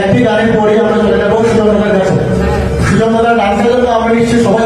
একটি গানে পড়ে আমরা চলে যাব সুজনদার কাছে সুজনদার ডান্সের তো আমরা নিশ্চয়ই সবাই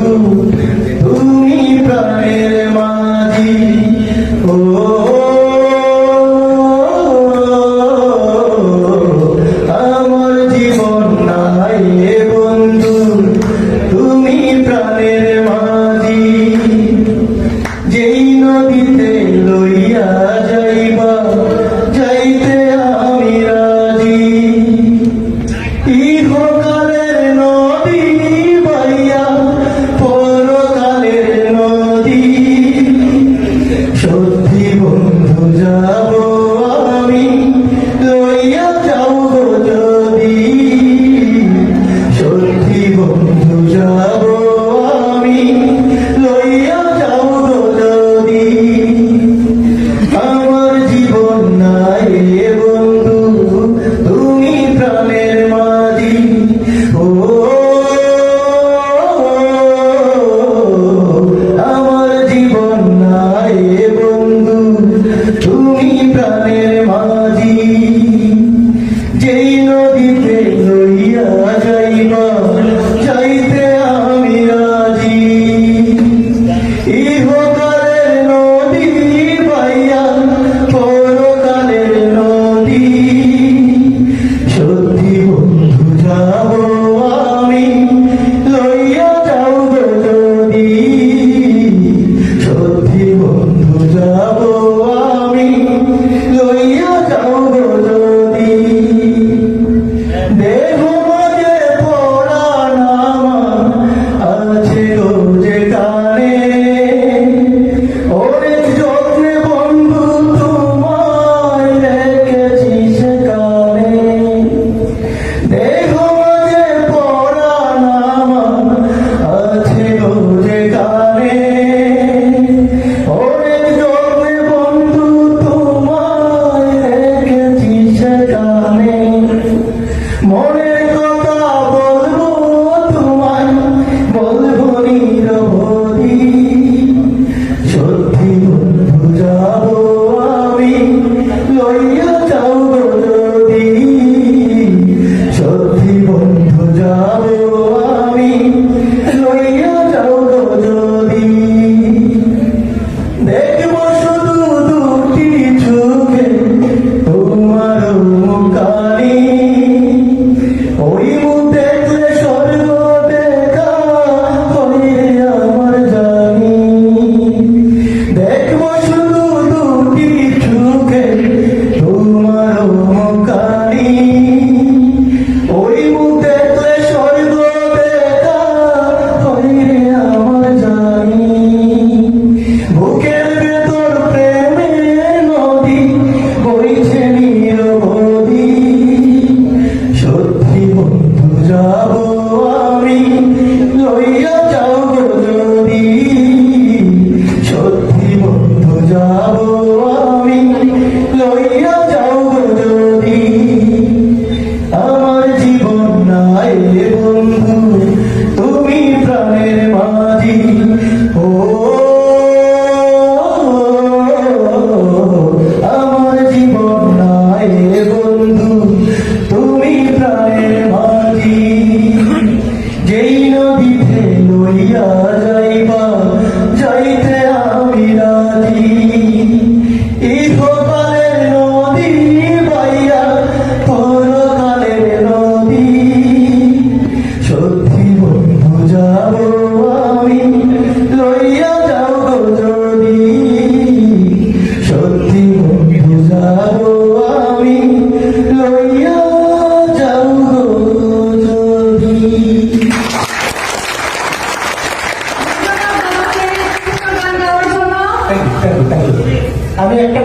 আমি একটা